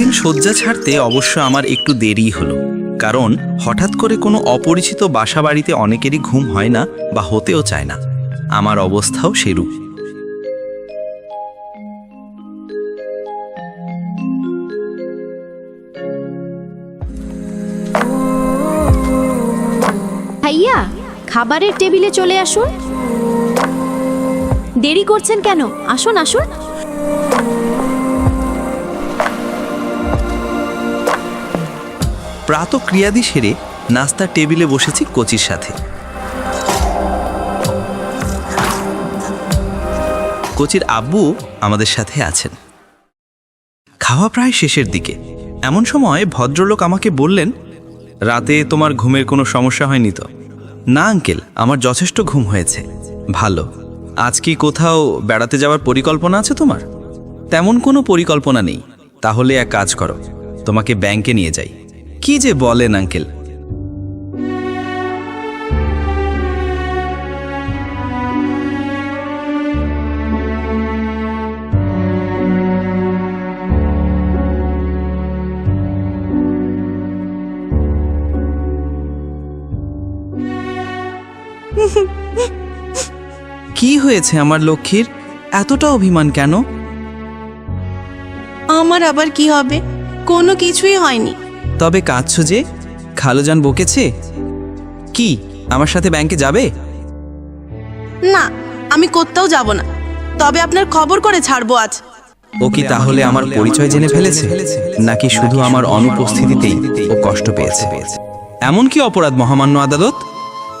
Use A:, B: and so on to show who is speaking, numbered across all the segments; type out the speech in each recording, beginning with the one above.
A: পরদিন শয্যা ছাড়তে অবশ্য আমার একটু দেরি হলো। কারণ হঠাৎ করে কোনো অপরিচিত বাসা বাড়িতে অনেকেরই ঘুম হয় না বা হতেও চায় না। আমার অবস্থাও সেরূপ।
B: ভাইয়া, খাবারের টেবিলে চলে আসুন। দেরি করছেন কেন? আসুন আসুন।
A: প্রাত ক্রিয়াদি সেরে নাস্তার টেবিলে বসেছি কোচির সাথে। কোচির আব্বু আমাদের সাথে আছেন। খাওয়া প্রায় শেষের দিকে। এমন সময় ভদ্রলোক আমাকে বললেন, রাতে তোমার ঘুমের কোনো সমস্যা হয়নি তো? না, আঙ্কেল, আমার যথেষ্ট ঘুম হয়েছে। ভালো। আজ কি কোথাও বেড়াতে যাওয়ার পরিকল্পনা আছে তোমার? তেমন কোনো পরিকল্পনা নেই। তাহলে এক কাজ করো। তোমাকে ব্যাংকে নিয়ে যাই। কি যে বলেন, আঙ্কেল? কি হয়েছে আমার লক্ষ্মীর? এতটা অভিমান কেন?
C: আমার আবার কি হবে? কোনো কিছুই হয়নি।
A: তবে কাঁদছ যে? খালুজান বকেছে? কি আমার সাথে ব্যাংকে যাবে?
C: না আমি কোথাও যাব না। তবে আপনার খবর করে ছাড়বো আজ।
A: ও কি তাহলে আমার পরিচয় জেনে ফেলেছে? নাকি শুধু আমার অনুপস্থিতিতেই ও কষ্ট পেয়েছে? এমন কি অপরাধ মহামান্য আদালত?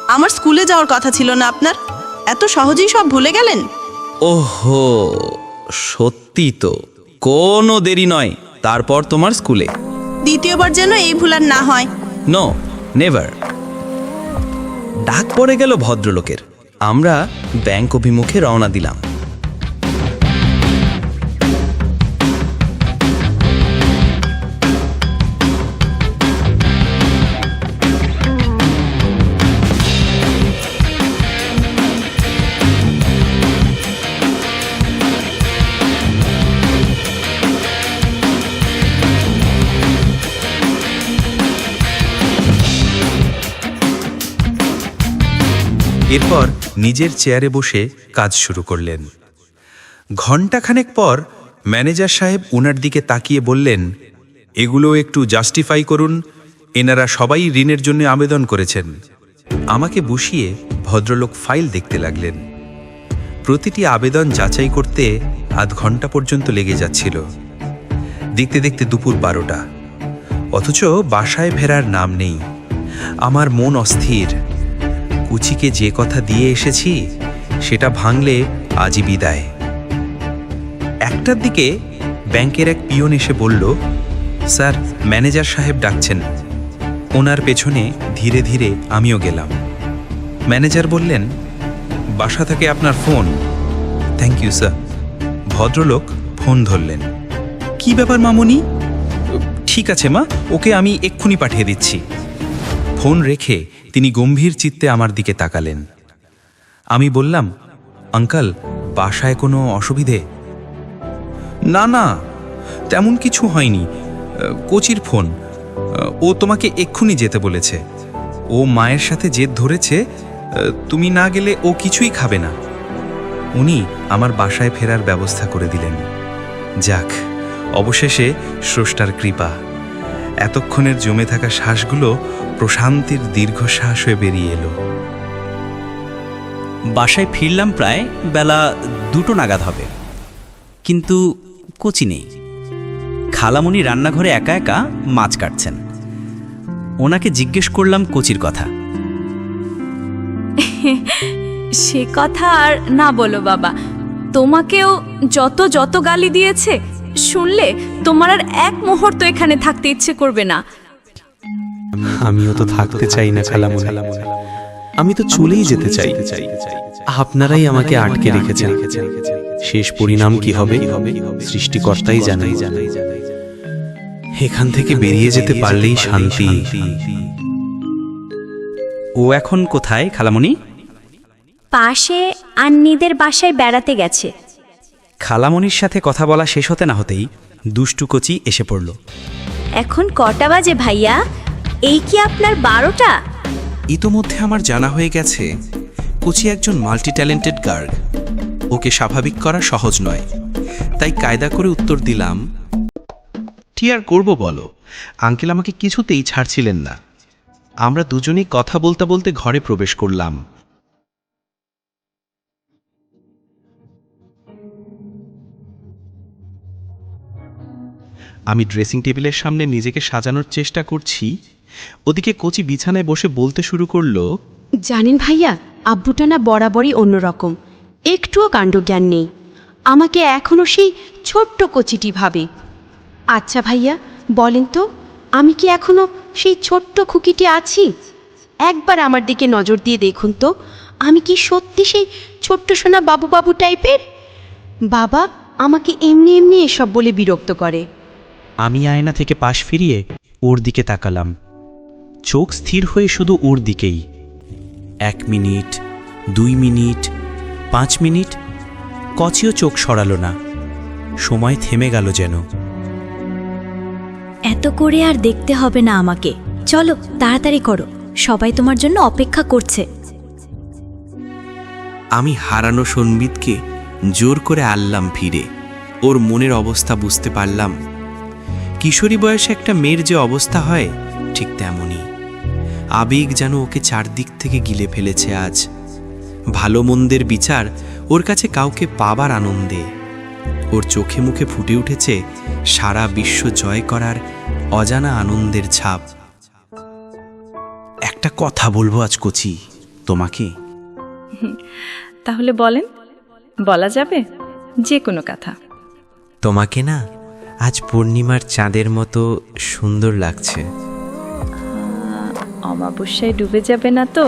C: আমার স্কুলে যাওয়ার কথা ছিল না আপনার? এত সহজেই সব ভুলে গেলেন?
A: ওহো সত্যি তো। কোনো দেরি নয়। তারপর তোমার স্কুলে।
C: দ্বিতীয়বার যেন এই ভুল আর না হয়।
A: নো নেভার ডাক পড়ে গেল ভদ্রলোকের। আমরা ব্যাংক অভিমুখে রওনা দিলাম।
D: এরপর নিজের চেয়ারে বসে কাজ শুরু করলেন। ঘণ্টাখানেক পর ম্যানেজার সাহেব ওনার দিকে তাকিয়ে বললেন, এগুলো একটু জাস্টিফাই করুন, এনারা সবাই ঋণের জন্য আবেদন করেছেন। আমাকে বসিয়ে ভদ্রলোক ফাইল দেখতে লাগলেন। প্রতিটি আবেদন যাচাই করতে আধ ঘণ্টা পর্যন্ত লেগে যাচ্ছিল। দেখতে দেখতে দুপুর বারোটা। অথচ বাসায় ফেরার নাম নেই। আমার মন অস্থির। কুচিকে যে কথা দিয়ে এসেছি, সেটা ভাঙলে আজই বিদায়। একটার দিকে ব্যাংকের এক পিয়ন এসে বলল, স্যার, ম্যানেজার সাহেব ডাকছেন। ওনার পেছনে ধীরে ধীরে আমিও গেলাম। ম্যানেজার বললেন, বাসা থেকে আপনার ফোন। Thank you, sir. ভদ্রলোক ফোন ধরলেন, কি ব্যাপার মামুনি? ঠিক আছে মা, ওকে আমি এক্ষুনি পাঠিয়ে দিচ্ছি। ফোন রেখে তিনি গম্ভীর চিত্তে আমার দিকে তাকালেন। আমি বললাম, আঙ্কাল, বাসায় কোনো অসুবিধে? না না, তেমন কিছু হয়নি। কোচির ফোন। ও তোমাকে এক্ষুনি যেতে বলেছে। ও মায়ের সাথে জেদ ধরেছে, তুমি না গেলে ও কিছুই খাবে না। উনি আমার বাসায় ফেরার ব্যবস্থা করে দিলেন। যাক, অবশেষে স্রষ্টার কৃপা। এতক্ষণের জমে থাকা শ্বাসগুলো প্রশান্তির দীর্ঘশ্বাস হয়ে বেরিয়ে এলো।
E: বাসায় ফিরলাম প্রায় বেলা দুটো নাগাদ হবে। কিন্তু কচি নেই। খালামণি রান্নাঘরে একা একা মাছ কাটছেন। ওনাকে জিজ্ঞেস করলাম কচির কথা।
B: সে কথা আর না বলো বাবা। তোমাকেও যত যত গালি দিয়েছে, শুনলে তোমার আর এক মুহূর্ত এখানে থাকতে ইচ্ছে করবে না।
F: আমিও তো থাকতে চাই না খালামুনি আমি তো চলেই যেতে চাই। আপনারাই আমাকে আটকে রেখেছেন। শেষ পরিণাম কি হবে? সৃষ্টিকর্তাই জানাই জানাই এখান থেকে বেরিয়ে যেতে পারলেই শান্তি।
E: ও এখন কোথায় খালামণি?
B: পাশে আন্নিদের বাসায় বেড়াতে গেছে।
G: খালামণির সাথে কথা বলা শেষ হতে না হতেই দুষ্টু কচি এসে পড়ল।
H: এখন কটা বাজে ভাইয়া? এই কি আপনার বারোটা?
D: ইতোমধ্যে আমার জানা হয়ে গেছে, কুচি একজন মাল্টি ট্যালেন্টেড গার্গ। ওকে স্বাভাবিক করা সহজ নয়। তাই কায়দা করে উত্তর দিলাম,
I: কি আর করব বলো? আঙ্কেল আমাকে কিছুতেই ছাড়ছিলেন না। আমরা দুজনেই কথা বলতে বলতে ঘরে প্রবেশ করলাম। আমি ড্রেসিং টেবিলের সামনে নিজেকে সাজানোর চেষ্টা করছি ওদিকে কচি বিছানায় বসে বলতে শুরু করল
C: জানেন ভাইয়া আব্বুটা না বরাবরই অন্যরকম। একটুও কাণ্ডজ্ঞান নেই। আমাকে এখনও সেই ছোট্ট কচিটি ভাবে। আচ্ছা ভাইয়া বলেন তো আমি কি এখনও সেই ছোট্ট খুকিটি আছি? একবার আমার দিকে নজর দিয়ে দেখুন তো আমি কি সত্যি সেই ছোট্ট সোনা বাবু বাবু টাইপের? বাবা আমাকে এমনি এমনি এসব বলে বিরক্ত করে।
I: আমি আয়না থেকে পাশ ফিরিয়ে ওর দিকে তাকালাম। চোখ স্থির হয়ে শুধু ওর দিকেই।
G: এক মিনিট দুই মিনিট পাঁচ মিনিট কচিও চোখ সরালো না। সময় থেমে গেল যেন।
H: এত করে আর দেখতে হবে না আমাকে। চলো তাড়াতাড়ি করো। সবাই তোমার জন্য অপেক্ষা করছে।
D: আমি হারানো সন্বিতকে জোর করে আনলাম ফিরে। ওর মনের অবস্থা বুঝতে পারলাম। কিশোরী বয়সে একটা মেয়ের যে অবস্থা হয় ঠিক তেমনই। আবেগ যেন ওকে চারদিক থেকে গিলে ফেলেছে আজ। ভালো মন্দের বিচার ওর কাছে কাউকে পাবার আনন্দে। ওর চোখে মুখে ফুটে উঠেছে সারা বিশ্ব জয় করার অজানা আনন্দের ছাপ। একটা কথা বলব আজ কচি তোমাকে?
J: তাহলে বলেন বলা যাবে? যে কোনো কথা।
K: তোমাকে না আজ পূর্ণিমার চাঁদের মতো সুন্দর লাগছে।
J: অমাবস্যায় ডুবে যাবে না তো?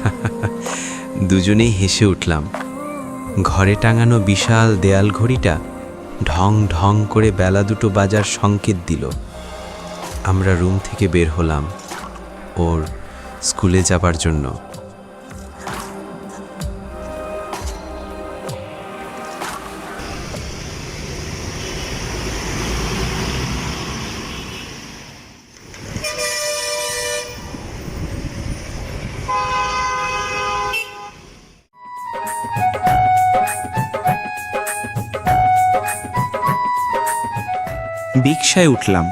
K: দুজনেই হেসে উঠলাম। ঘরে টাঙানো বিশাল দেয়াল ঘড়িটা ঢং ঢং করে বেলা দুটো বাজার সংকেত দিল। আমরা রুম থেকে বের হলাম ওর স্কুলে যাবার জন্য।
D: রিকশায় উঠলাম।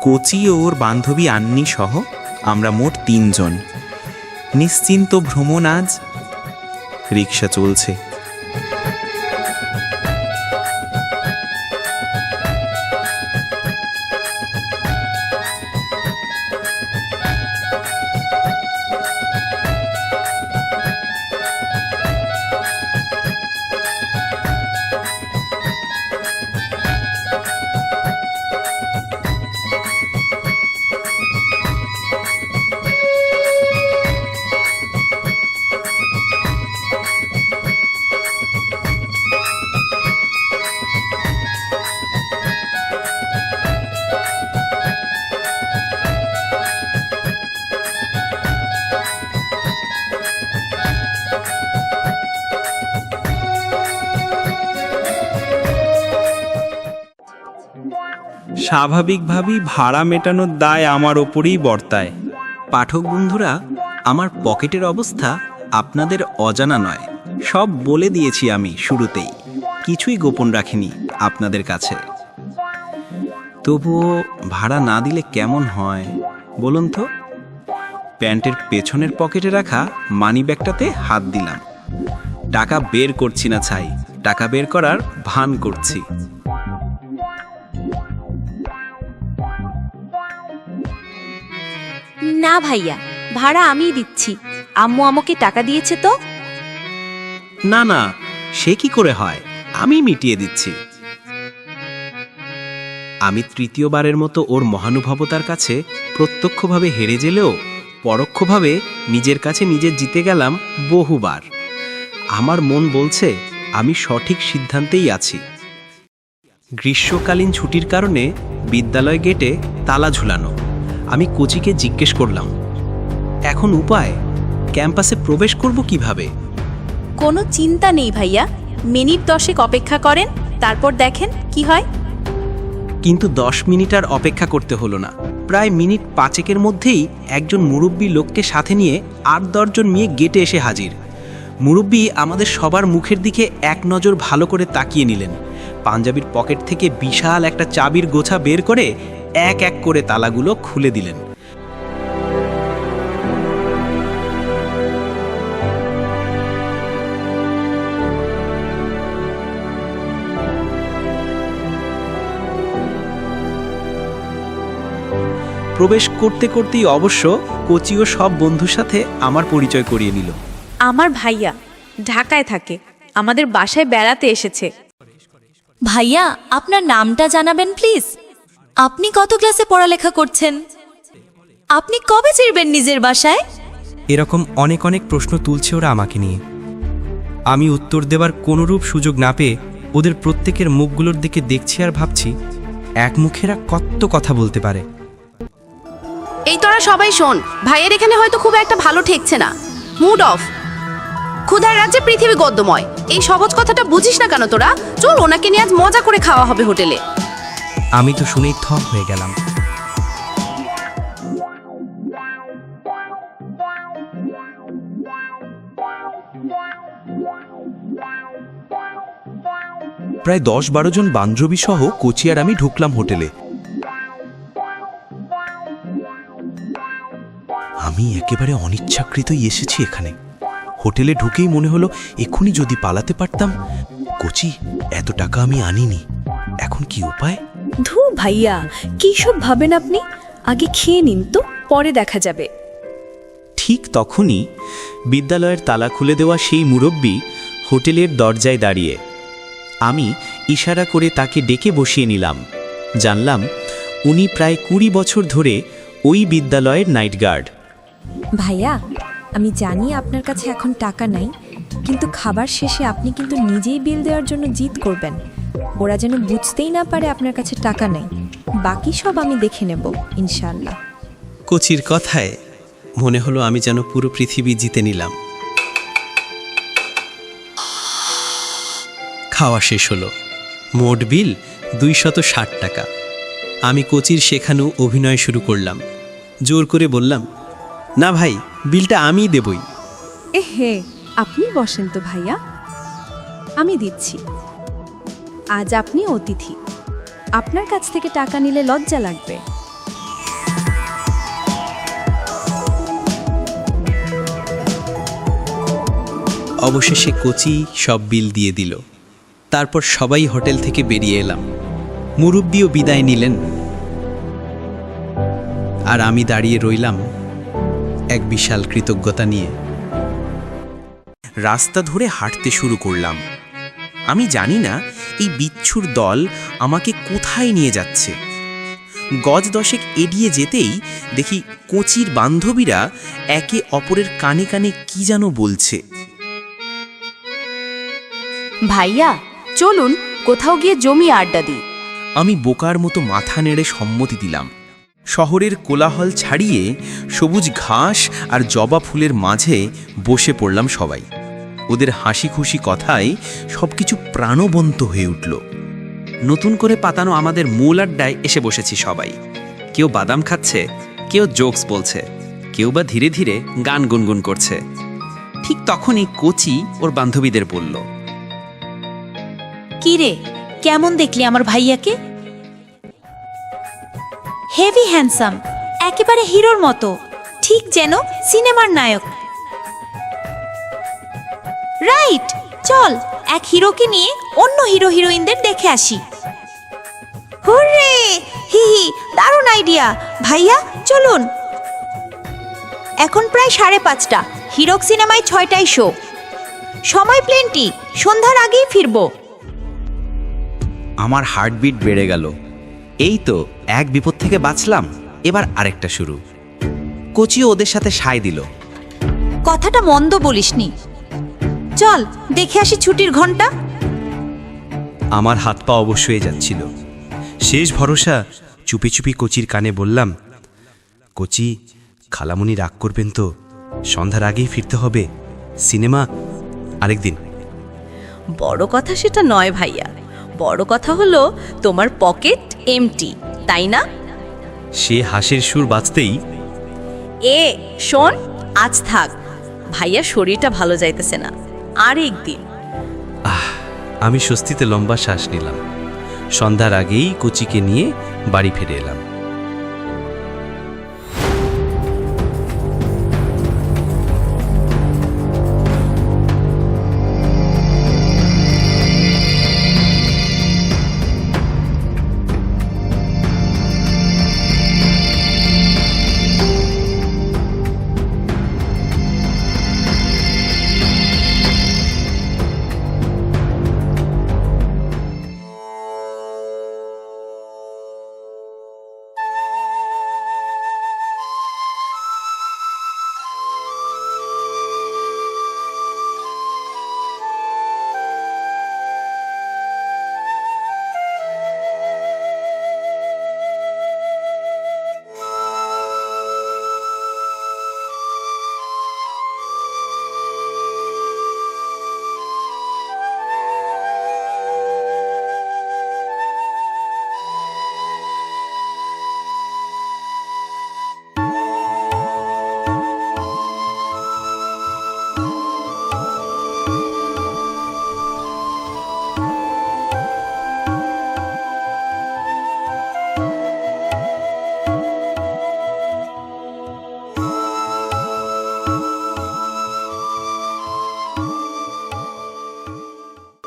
D: কোচি ও ওর বান্ধবী আন্নি সহ আমরা মোট তিনজন। নিশ্চিন্ত ভ্রমণ আজ। রিক্সা চলছে।
L: স্বাভাবিকভাবেই ভাড়া মেটানোর দায় আমার ওপরেই বর্তায়। পাঠক বন্ধুরা, আমার পকেটের অবস্থা আপনাদের অজানা নয়। সব বলে দিয়েছি আমি শুরুতেই। কিছুই গোপন রাখিনি আপনাদের কাছে। তবুও ভাড়া না দিলে কেমন হয়, বলুন তো? প্যান্টের পেছনের পকেটে রাখা মানি ব্যাগটাতে হাত দিলাম। টাকা বের করছি না ছাই, টাকা বের করার ভান করছি।
H: না ভাইয়া, ভাড়া আমিই দিচ্ছি। আম্মু আমাকে টাকা দিয়েছে তো?
L: না না, সে কি করে হয়? আমি মিটিয়ে দিচ্ছি। আমি তৃতীয়বারের মতো ওর মহানুভবতার কাছে প্রত্যক্ষভাবে হেরে গেলেও, পরোক্ষভাবে নিজের কাছে নিজে জিতে গেলাম বহুবার। আমার মন বলছে, আমি সঠিক সিদ্ধান্তেই আছি। গ্রীষ্মকালীন ছুটির কারণে বিদ্যালয় গেটে তালা ঝুলানো। আমি কোচিকে জিজ্ঞেস করলাম এখন উপায়? ক্যাম্পাসে প্রবেশ করব কীভাবে?
H: কোনো চিন্তা নেই ভাইয়া।
B: মিনিট দশেক অপেক্ষা করেন তারপর দেখেন কি হয়।
L: কিন্তু দশ মিনিট আর অপেক্ষা করতে হলো না। প্রায় মিনিট পাঁচেকের মধ্যেই একজন মুরব্বী লোককে সাথে নিয়ে আট দশজন মেয়ে গেটে এসে হাজির। মুরব্বী আমাদের সবার মুখের দিকে এক নজর ভালো করে তাকিয়ে নিলেন। পাঞ্জাবির পকেট থেকে বিশাল একটা চাবির গোছা বের করে এক এক করে তালাগুলো খুলে দিলেন। প্রবেশ করতে করতেই অবশ্য কোচিও সব বন্ধুর সাথে আমার পরিচয় করিয়ে নিল।
B: আমার ভাইয়া ঢাকায় থাকে আমাদের বাসায় বেড়াতে এসেছে।
H: ভাইয়া আপনার নামটা জানাবেন প্লিজ। আপনি কত ক্লাসে পড়ালেখা করছেন? আপনি কবে ফিরবেন নিজের বাসায়?
E: এরকম অনেক অনেক প্রশ্ন তুলছে ওরা আমাকে নিয়ে। আমি উত্তর দেবার কোনোরূপ সুযোগ না পেয়ে ওদের প্রত্যেকের মুখগুলোর দিকে দেখছি আর ভাবছি এক মুখেরা কত কথা বলতে পারে।
C: এই তোরা সবাই শোন ভাইয়ের এখানে হয়তো খুব একটা ভালো ঠেকছে না। মুড অফ ক্ষুধার রাজ্যে পৃথিবী গদ্যময়। এই সহজ কথাটা বুঝিস না কেন তোরা? চল ওনাকে নিয়ে আজ মজা করে খাওয়া হবে হোটেলে।
E: আমি তো শুনেই থ হয়ে গেলাম।
G: প্রায় দশ বারো জন বান্ধবী সহ কোচি আর আমি ঢুকলাম হোটেলে। আমি একেবারে অনিচ্ছাকৃতই এসেছি এখানে। হোটেলে ঢুকেই মনে হলো, এক্ষুনি যদি পালাতে পারতাম, কোচি, এত টাকা আমি আনিনি। এখন কি উপায়?
J: ধু ভাইয়া কী সব ভাবেন আপনি? আগে খেয়ে নিন তো পরে দেখা যাবে।
E: ঠিক তখনই বিদ্যালয়ের তালা খুলে দেওয়া সেই মুরব্বী হোটেলের দরজায় দাঁড়িয়ে আমি ইশারা করে তাকে ডেকে বসিয়ে নিলাম। জানলাম উনি প্রায় কুড়ি বছর ধরে ওই বিদ্যালয়ের নাইট গার্ড।
H: ভাইয়া আমি জানি আপনার কাছে এখন টাকা নাই কিন্তু খাবার শেষে আপনি কিন্তু নিজেই বিল দেওয়ার জন্য জিদ করবেন। ওরা যেন বুঝতেই না পারে আপনার কাছে টাকা নেই। বাকি সব আমি দেখে নেব ইনশাল্লাহ
L: কোচির কথায় মনে হলো আমি যেন পুরো পৃথিবী জিতে নিলাম। খাওয়া শেষ হলো। মোট বিল দুইশত ষাট টাকা। আমি কোচির শেখানো অভিনয় শুরু করলাম। জোর করে বললাম না ভাই বিলটা আমিই দেবই।
B: এ হে আপনি বসেন তো ভাইয়া। আমি দিচ্ছি। আজ আপনি অতিথি। আপনার কাছ থেকে টাকা নিলে লজ্জা লাগবে।
L: অবশেষে কোচি সব বিল দিয়ে দিল। তারপর সবাই হোটেল থেকে বেরিয়ে এলাম। মুরব্বিও বিদায় নিলেন। আর আমি দাঁড়িয়ে রইলাম এক বিশাল কৃতজ্ঞতা নিয়ে।
K: রাস্তা ধরে হাঁটতে শুরু করলাম। আমি জানি না এই বিচ্ছুর দল আমাকে কোথায় নিয়ে যাচ্ছে? গজ দশেক এড়িয়ে যেতেই দেখি কোচির বান্ধবীরা একে অপরের কানে কানে কি যেন বলছে।
C: ভাইয়া চলুন কোথাও গিয়ে জমি আড্ডা দিই।
K: আমি বোকার মতো মাথা নেড়ে সম্মতি দিলাম। শহরের কোলাহল ছাড়িয়ে সবুজ ঘাস আর জবা ফুলের মাঝে বসে পড়লাম সবাই। ওদের হাসি খুশি কথায় সবকিছু প্রাণবন্ত হয়ে উঠল। নতুন করে পাতানো আমাদের মূল আড্ডায় এসে বসেছি সবাই। কেউ বাদাম খাচ্ছে, কেউ জোকস বলছে, কেউ বা ধীরে ধীরে গান গুনগুন করছে। ঠিক তখনই কোচি ওর বান্ধবীদের বলল,
H: কি রে, কেমন দেখলি আমার ভাইয়াকে? হেভি হ্যান্ডসাম একেবারে হিরোর মতো, ঠিক যেন সিনেমার নায়ক। রাইট চল এক হিরোকে নিয়ে অন্য হিরো হিরোইনদের দেখে আসি। হুররে! হি হি দারুণ আইডিয়া ভাইয়া চলুন। এখন প্রায় সাড়ে পাঁচটা। হিরক সিনেমায় ছয়টায় শো। সময় প্লেনটি সন্ধ্যার আগেই ফিরবো।
K: আমার হার্টবিট বেড়ে গেল। এই তো এক বিপদ থেকে বাঁচলাম। এবার আরেকটা শুরু। কোচিও ওদের সাথে সায় দিল।
H: কথাটা মন্দ বলিসনি। চল দেখে আসি ছুটির ঘণ্টা।
E: আমার হাত পা অবশ্য হয়ে যাচ্ছিল। শেষ ভরসা চুপি চুপি কোচির কানে বললাম কোচি খালামুনি রাগ করবেন তো? সন্ধ্যার আগেই ফিরতে হবে। সিনেমা আরেকদিন।
H: বড় কথা সেটা নয় ভাইয়া। বড় কথা হলো তোমার পকেট এমটি তাই না?
K: সে হাসির সুর বাঁচতেই
H: এ শোন আজ থাক। ভাইয়া শরীরটা ভালো যাইতেছে না। আর আহ
K: আমি স্বস্তিতে লম্বা শ্বাস নিলাম। সন্ধ্যার আগেই কচিকে নিয়ে বাড়ি ফিরে এলাম।